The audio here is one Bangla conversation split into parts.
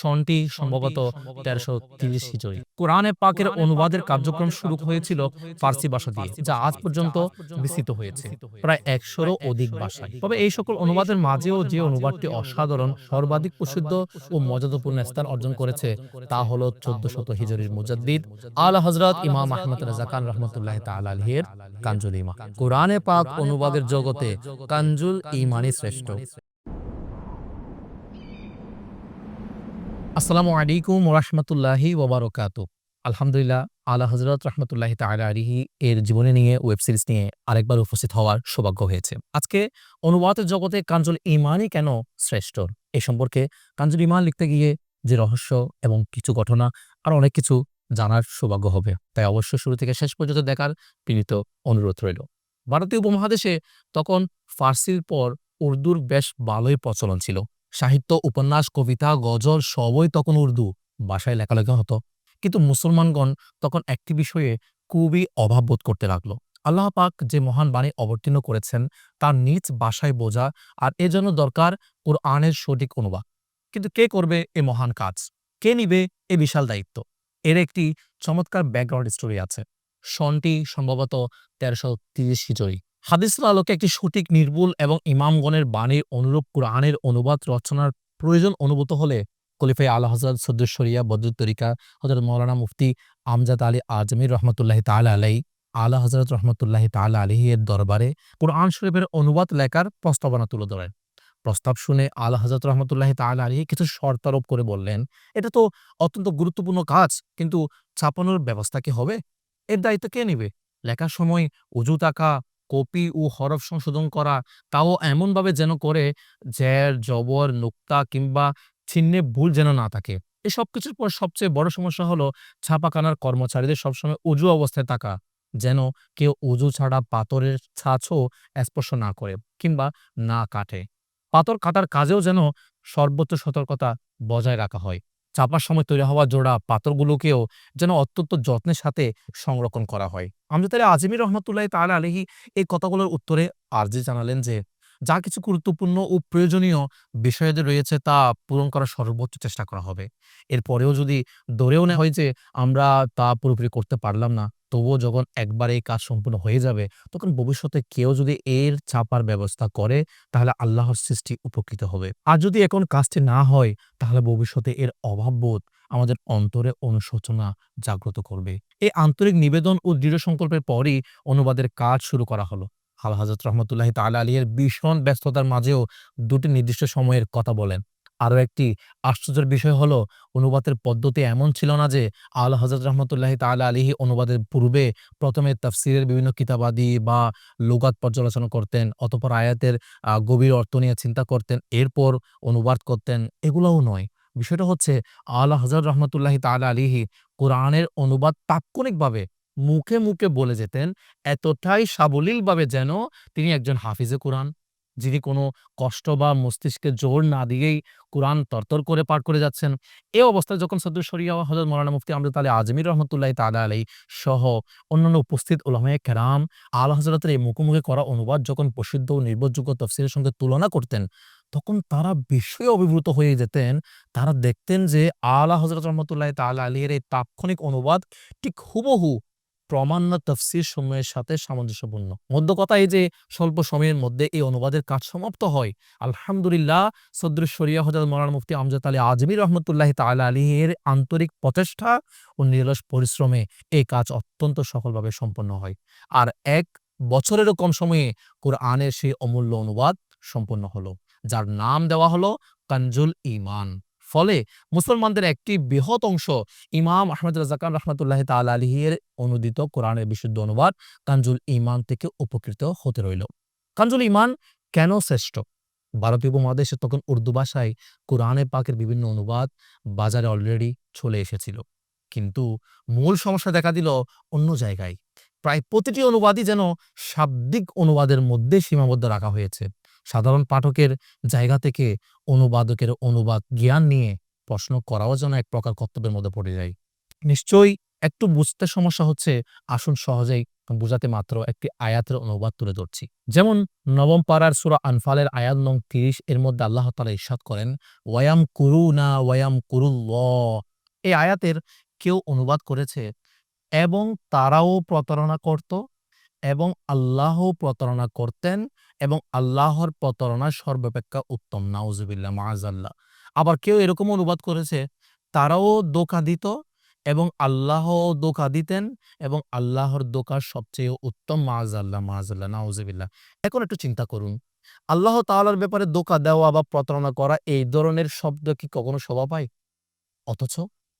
সনটি সম্ভবত তেরোশো তিরিশ হিজরি কোরআনে পাকের অনুবাদের কার্যক্রম শুরু হয়েছিল ফার্সি ভাষা দিয়ে যা আজ পর্যন্ত বিস্তৃত হয়েছে। প্রায় একশোরও অধিক ভাষায়। তবে এই সকল অনুবাদের মাঝেও যে অনুবাদটি অসাধারণ সর্বাধিক প্রসিদ্ধ ও মর্যাদাপূর্ণ স্থান অর্জন করেছে তা হল চোদ্দ শত হিজরির মুজাদ্দিদ আল হজরত ইমাম আহমদ রাজা খান রহমতুল্লাহ তাআলা কাঞ্জুল ইমা কোরআনে পাক অনুবাদের জগতে কাঞ্জুল ইমানই শ্রেষ্ঠ। আসসালামু আলাইকুম ওরহমতুল্লাহি ওবরকাত আলহামদুলিল্লাহ, আলা হজরত রহমতুল্লাহ তালা আলিহি এর জীবনী নিয়ে, ওয়েব সিরিজ নিয়ে আরেকবার উপস্থিত হওয়ার সৌভাগ্য হয়েছে। আজকে অনুবাদের জগতে কাঞ্জল ইমানই কেন শ্রেষ্ঠ? এ সম্পর্কে কাঞ্জুল ইমান লিখতে গিয়ে যে রহস্য এবং কিছু ঘটনা আর অনেক কিছু জানার সৌভাগ্য হবে। তাই অবশ্য শুরু থেকে শেষ পর্যন্ত দেখার পীড়িত অনুরোধ রইল। ভারতীয় উপমহাদেশে তখন ফার্সির পর উর্দুর বেশ ভালোই প্রচলন ছিল। সাহিত্য, উপন্যাস, কবিতা, গজল সবই তখন উর্দু ভাষায় লেখালেখা হতো। কিন্তু মুসলমানগণ তখন একটি বিষয়ে খুবই অভাব বোধ করতে লাগল। আল্লাহ পাক যে মহান বাণী অবতীর্ণ করেছেন তার নিজ বাসায় বোঝা আর এজন্য দরকার কোরআনের সঠিক অনুবাদ। কিন্তু কে করবে এ মহান কাজ? কে নিবে এ বিশাল দায়িত্ব? এর একটি চমৎকার ব্যাকগ্রাউন্ড স্টোরি আছে। সনটি সম্ভবত তেরোশো তিরিশ হিজরি হাদিসের আলোকে একটি সঠিক, নির্ভুল এবং ইমামগণের বাণীর অনুরূপ কোরআনের অনুবাদ রচনার প্রয়োজন অনুভূত হলে খলিফাই আল্লাহ হজরত সদ্দুশরিয়া বদরুত তরিকা হজরত মৌলানা মুফতি আমজাদ আলী আজমির রহমতুল্লাহ তালা আলাই আল্লাহ হজরত রহমতুল্লাহ তালা আলহি এর দরবারে কোরআন শরীফের অনুবাদ লেখার প্রস্তাবনা তুলে ধরেন। প্রস্তাব শুনে আল্লাহ হজরত রহমতুল্লাহ তালা আলহি কিছু শর্তারোপ করে বললেন, এটা তো অত্যন্ত গুরুত্বপূর্ণ কাজ, কিন্তু ছাপানোর ব্যবস্থা কি হবে? এর দায়িত্ব কে নেবে? লেখার সময় উজু তাকা কপি ও হরফ সংশোধন করা, তাও এমনভাবে যেন করে জ্যার, জবর, নোক্তা কিংবা চিহ্নে ভুল যেন না থাকে। এসব কিছুর পর সবচেয়ে বড় সমস্যা হলো ছাপাখানার কর্মচারীদের সবসময় উজু অবস্থায় থাকা, যেন কেউ উজু ছাড়া পাথরের ছাঁচও স্পর্শ না করে কিংবা না কাটে। পাথর কাটার কাজেও যেন সর্বোচ্চ সতর্কতা বজায় রাখা হয়। চাপার সময় তৈরি হওয়া জোড়া পাথরগুলোকেও যেন অত্যন্ত যত্নের সাথে সংরক্ষণ করা হয়। আমজাদারে আজমির রহমতুল্লাহ তাহলে আলহি এই কথাগুলোর উত্তরে আর্জি জানালেন যে, যা কিছু গুরুত্বপূর্ণ ও প্রয়োজনীয় বিষয়দের রয়েছে তা পূরণ করার সর্বোচ্চ চেষ্টা করা হবে। এরপরেও যদি দৌড়েও নেওয়া হয় যে, আমরা তা পুরোপুরি করতে পারলাম না তবুও যখন একবার এই কাজ সম্পূর্ণ হয়ে যাবে, তখন ভবিষ্যতে কেউ যদি এর চাপার ব্যবস্থা করে, তাহলে আল্লাহর সৃষ্টি উপকৃত হবে। আর যদি এখন কাজটি না হয়, তাহলে ভবিষ্যতে এর অভাববোধ আমাদের অন্তরে অনুশোচনা জাগ্রত করবে। এই আন্তরিক নিবেদন ও দৃঢ় সংকল্পের পরই অনুবাদের কাজ শুরু করা হলো। আল হাজরত রহমতুল্লাহ তালা আলিয়ের ভীষণ ব্যস্ততার মাঝেও দুটি নির্দিষ্ট সময়ের কথা বলেন। আরও একটি আশ্চর্যের বিষয় হল, অনুবাদের পদ্ধতি এমন ছিল না যে, আল হজরত রহমতুল্লাহ তালা আলিহি অনুবাদের পূর্বে প্রথমে তাফসিরের বিভিন্ন কিতাবাদি বা লোগাত পর্যালোচনা করতেন, অতপর আয়াতের গভীর অর্থ নিয়ে চিন্তা করতেন, এরপর অনুবাদ করতেন, এগুলোও নয়। বিষয়টা হচ্ছে আল্লাহ হজরত রহমতুল্লাহ তালা আলিহি কোরআনের অনুবাদ তাৎক্ষণিকভাবে মুখে মুখে বলে যেতেন, এতটাই সাবলীলভাবে যেন তিনি একজন হাফিজে কোরআন। যিনি কোনো কষ্ট বা মস্তিষ্কে জোর না দিয়েই কোরআন তরতর করে পাঠ করে যাচ্ছেন, এ অবস্থায় যখন সদ্দুর শরিয়া হজরত মৌলানা মুফতি আমরুত আলী আজমির রহমতুল্লাহ তালা আলী সহ অন্যান্য উপস্থিত ওলামায় কেরাম, আল হজরতের এই মুখোমুখি করা অনুবাদ যখন প্রসিদ্ধ ও নির্ভরযোগ্য তফসিলের সঙ্গে তুলনা করতেন, তখন তারা বিস্ময়ে অভিভূত হয়ে যেতেন। তারা দেখতেন যে আলা হজরত রহমতুল্লাহ তালা আলীর এই তাৎক্ষণিক অনুবাদ ঠিক হুবহু প্রমাণ্য তফসির সময়ের সাথে সামঞ্জস্যপূর্ণ। মধ্য কথা এই যে স্বল্প সময়ের মধ্যে এই অনুবাদের কাজ সমাপ্ত হয়, আলহামদুলিল্লাহ সদরুল শরিয়া হজরত মৌলানা মুফতি আমজাদ আলী আজমির রহমতুল্লাহ তালা এর আন্তরিক প্রচেষ্টা ও নিরলস পরিশ্রমে এই কাজ অত্যন্ত সফলভাবে সম্পন্ন হয়। আর এক বছরেরও কম সময়ে কোরআনের সেই অমূল্য অনুবাদ সম্পন্ন হলো, যার নাম দেওয়া হলো কাঞ্জুল ইমান ফলে মুসলমানদের একটি বৃহৎ অংশ ইমাম আহমদ রাজাকান রহমতুল্লাহ তাল আলহির অনুদিত কোরআনের বিশুদ্ধ অনুবাদ কাঞ্জুল ইমান থেকে উপকৃত হতে রইল। কাঞ্জুল ইমান কেন শ্রেষ্ঠ? ভারতীয় উপমহাদেশে তখন উর্দু ভাষায় কোরআনে পাকের বিভিন্ন অনুবাদ বাজারে অলরেডি চলে এসেছিল। কিন্তু মূল সমস্যা দেখা দিল অন্য জায়গায়। প্রায় প্রতিটি অনুবাদই যেন শাব্দিক অনুবাদের মধ্যে সীমাবদ্ধ রাখা হয়েছে। সাধারণ পাঠকের জায়গা থেকে অনুবাদকের অনুবাদ জ্ঞান নিয়ে প্রশ্ন করাও যেন এক প্রকার কর্তব্যের মধ্যে পড়ে যায়। নিশ্চয়ই একটু বুঝতে সমস্যা হচ্ছে, আসুন সহজেই বুঝাতে মাত্র একটি আয়াতের অনুবাদ তুলে ধরছি। যেমন, নবম পাড়ার সুরা আনফালের আয়াত নং তিরিশ, এর মধ্যে আল্লাহ তালা ইরশাদ করেন ওয়াম কুরু না ওয়ায়াম কুরুল্ল এই আয়াতের কেউ অনুবাদ করেছে এবং তারাও প্রতারণা করত এবং আল্লাহও প্রতারণা করতেন এবং আল্লাহর প্রতারণা সর্বাপেক্ষা উত্তম। নাউজুবিল্লাহ মাআজাল্লাহ আবার কেউ এরকম অনুবাদ করেছে, তারাও দোকা দিত এবং আল্লাহও দোকা দিতেন এবং আল্লাহর দোকা সবচেয়ে উত্তম মাআজাল্লাহ মাআজাল্লাহ নাউজুবিল্লাহ। এখন একটু চিন্তা করুন, আল্লাহ তাআলার ব্যাপারে দোকা দেওয়া বা প্রতারণা করা এই ধরনের শব্দ কি কখনো শোভা পায়? অথচ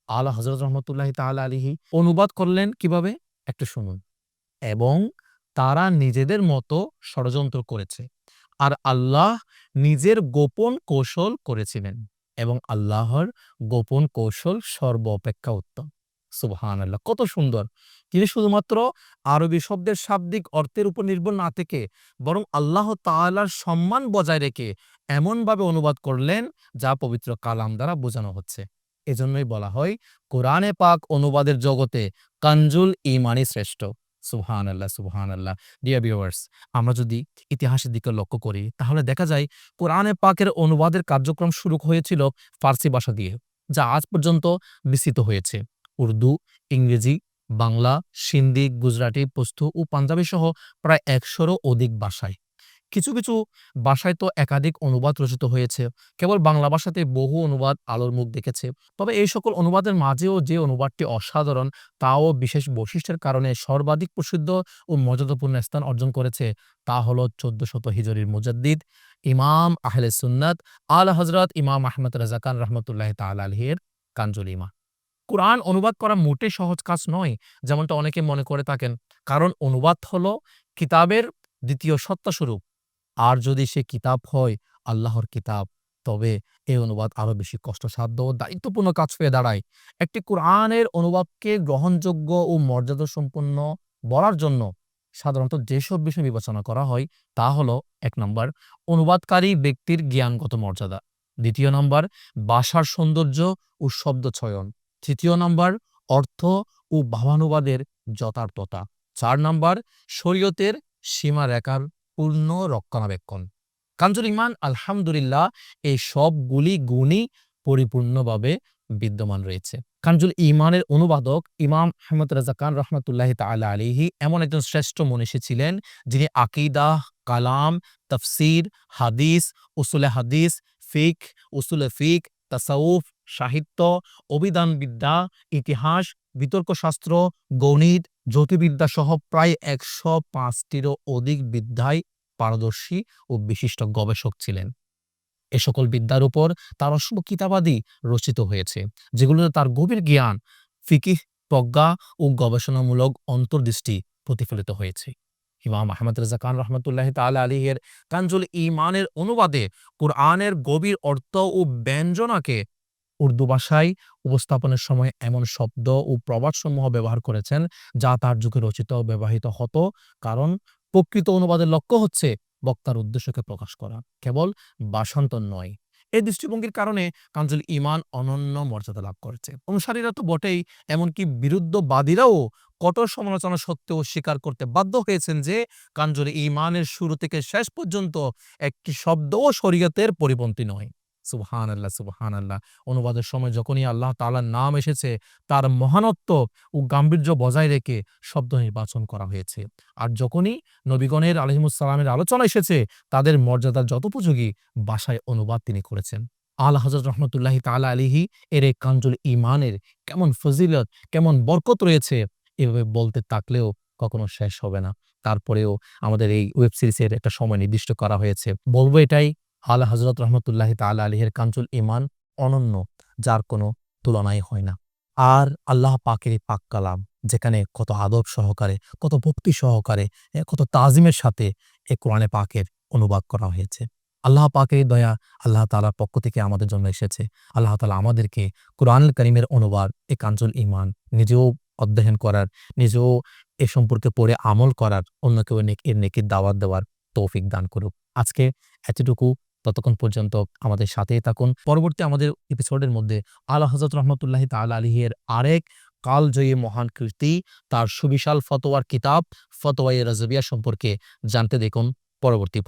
আলা হজরত রহমতুল্লাহ তাআলা আলিহি অনুবাদ করলেন কীভাবে? একটু শুনুন। এবং তারা নিজেদের মতো ষড়যন্ত্র করেছে। আর আল্লাহ নিজের গোপন কৌশল করেছিলেন এবং আল্লাহর গোপন কৌশল সর্ব অপেক্ষা উত্তম। সুবহান আল্লাহ কত সুন্দর। তিনি শুধুমাত্র আরবি শব্দের শাব্দিক অর্থের উপর নির্ভর না থেকে বরং আল্লাহ তাআলার সম্মান বজায় রেখে এমনভাবে অনুবাদ করলেন যা পবিত্র কালাম দ্বারা বোঝানো হচ্ছে। এজন্যই বলা হয়, কোরআনে পাক অনুবাদের জগতে কাঞ্জুল ইমানি শ্রেষ্ঠ। সুবহান আল্লাহ সুবহান আল্লাহ ডিয়ার ভিউয়ার্স আমরা যদি ইতিহাসের দিকে লক্ষ্য করি, তাহলে দেখা যায় কোরআনে পাকের অনুবাদের কার্যক্রম শুরু হয়েছিল ফার্সি ভাষা দিয়ে, যা আজ পর্যন্ত বিস্তৃত হয়েছে। উর্দু, ইংরেজি, বাংলা, সিন্ধি, গুজরাটি পস্তু ও পাঞ্জাবি সহ প্রায় একশোরও অধিক ভাষায়। কিছু কিছু ভাষায় তো একাধিক অনুবাদ রচিত হয়েছে। কেবল বাংলা ভাষাতে বহু অনুবাদ আলোর মুখ দেখেছে। তবে এই সকল অনুবাদের মাঝেও যে অনুবাদটি অসাধারণ, তাও বিশেষ বৈশিষ্ট্যের কারণে সর্বাধিক প্রসিদ্ধ ও মর্যাদাপূর্ণ স্থান অর্জন করেছে, তা হল চোদ্দ শত হিজরির মুজাদ্দিদ, ইমাম আহলে সুন্নাত, আল হজরত ইমাম আহমদ রাজাকান রহমতুল্লাহ তাল আলহের কাঞ্জলিমা। কোরআন অনুবাদ করা মোটে সহজ কাজ নয়, যেমনটা অনেকে মনে করে থাকেন। কারণ অনুবাদ হলো কিতাবের দ্বিতীয় সত্তাস্বরূপ। আর যদি সে কিতাব হয়, আল্লাহর কিতাব, তবে এই অনুবাদ আরও বেশি কষ্টসাধ্য ও দায়িত্বপূর্ণ কাজ হয়ে দাঁড়ায়। একটি কোরআনের অনুবাদকে গ্রহণযোগ্য ও মর্যাদা সম্পন্ন বলার জন্য সাধারণত যেসব বিষয় বিবেচনা করা হয়, তা হলো, এক নম্বর, অনুবাদকারী ব্যক্তির জ্ঞানগত মর্যাদা। দ্বিতীয় নম্বর, ভাষার সৌন্দর্য ও শব্দ চয়ন। তৃতীয় নম্বর, অর্থ ও ভাবানুবাদের যথার্থতা। চার নম্বর, শরীয়তের সীমারেখার পূর্ণ রক্ষণাবেক্ষণ। কাঞ্জুল ইমান আলহামদুলিল্লাহ, এই সবগুলি গুণই পরিপূর্ণভাবে বিদ্যমান রয়েছে। কাঞ্জুল ইমানের অনুবাদক ইমাম আহমদ রাজা খান রহমতুল্লাহ তালা আলিহি এমন একজন শ্রেষ্ঠ মনীষী ছিলেন যিনি আকিদাহ কালাম, তফসির, হাদিস, উসুলে হাদিস ফিক উসুলে ফিক তাসাউফ সাহিত্য, অভিধানবিদ্যা, ইতিহাস, বিতর্কশাস্ত্র, গণিত, জ্যোতির্বিদ্যা সহ প্রায় একশো পাঁচটিরও অধিক বিদ্যায় পারদর্শী ও বিশিষ্ট গবেষক ছিলেন। এ সকল বিদ্যার উপর তার অসংখ্য কিতাবাদি রচিত হয়েছে, যেগুলোতে তার গভীর জ্ঞান, ফিকিহ, প্রজ্ঞা ও গবেষণামূলক অন্তর্দৃষ্টি প্রতিফলিত হয়েছে। ইমাম আহমদ রাজা খান রহমতুল্লাহ তালা আলীহের কাঞ্জুল ইমানের অনুবাদে কোরআনের গভীর অর্থ ও ব্যঞ্জনাকে উর্দু ভাষায় উপস্থাপনের সময় এমন শব্দ ও প্রবাদসমূহ ব্যবহার করেছেন, যা তার যুগে রচিত ব্যবহৃত হতো। কারণ, প্রকৃত অনুবাদের লক্ষ্য হচ্ছে বক্তার উদ্দেশ্যকে প্রকাশ করা, কেবল বাসান্তর নয়। এই দৃষ্টিভঙ্গির কারণে কাঞ্জুল ইমান অনন্য মর্যাদা লাভ করেছে। অনুসারীরা তো বটেই, এমনকি বিরুদ্ধবাদীরাও কঠোর সমালোচনা সত্ত্বেও স্বীকার করতে বাধ্য হয়েছেন যে, কাঞ্জুল ইমানের শুরু থেকে শেষ পর্যন্ত একটি শব্দও শরীয়তের পরিপন্থী নয়। সুবহান আল্লাহ সুবহান আল্লাহ অনুবাদের সময় যখনই আল্লাহ তাআলার নাম এসেছে, তার মহানত্ব ও গাম্ভীর্য বজায় রেখে শব্দ নির্বাচন করা হয়েছে। আর যখনই নবীগণের আলহিমুসালামের আলোচনা এসেছে, তাদের মর্যাদার যথোপযোগী ভাষায় অনুবাদ তিনি করেছেন। আল হজরত রহমতুল্লাহ তালা আলিহি এর এই কাঞ্জুল ইমানের কেমন ফজিলত, কেমন বরকত রয়েছে, এভাবে বলতে থাকলেও কখনো শেষ হবে না। তারপরেও আমাদের এই ওয়েব সিরিজের একটা সময় নির্দিষ্ট করা হয়েছে। বলব এটাই আলা হজরত রহমতুল্লাহ তালা আলিহের কাঞ্চুল ইমান অনন্য, যার কোনো তুলনাই হয় না। আর আল্লাহ পাকের পাক কালাম, যেখানে কত আদব সহকারে, কত ভক্তি সহকারে কত তাজিমের সাথে এ কোরআনে পাকের অনুবাদ করা হয়েছে। আল্লাহ পাকের দয়া আল্লাহ তালার পক্ষ থেকে আমাদের জন্য এসেছে। আল্লাহ তালা আমাদেরকে কোরআন করিমের অনুবাদ, এ কাঞ্চুল ইমান নিজেও অধ্যয়ন করার, নিজেও এ সম্পর্কে পড়ে আমল করার, অন্য কেউ এর নেকির দাওয়াত দেওয়ার তৌফিক দান করুক। আজকে এতটুকু। ততক্ষণ পর্যন্ত আমাদের সাথেই থাকুন। পরবর্তী আমাদের এপিসোডের মধ্যে আল্লাহ হজরত রহমতুল্লাহ তাল আলহের আরেক কালজয়ী মহান কীর্তি, তার সুবিশাল ফতোয়ার কিতাব ফতোয়াই রাজবিয়া সম্পর্কে জানতে দেখুন। পরবর্তী পর্ব।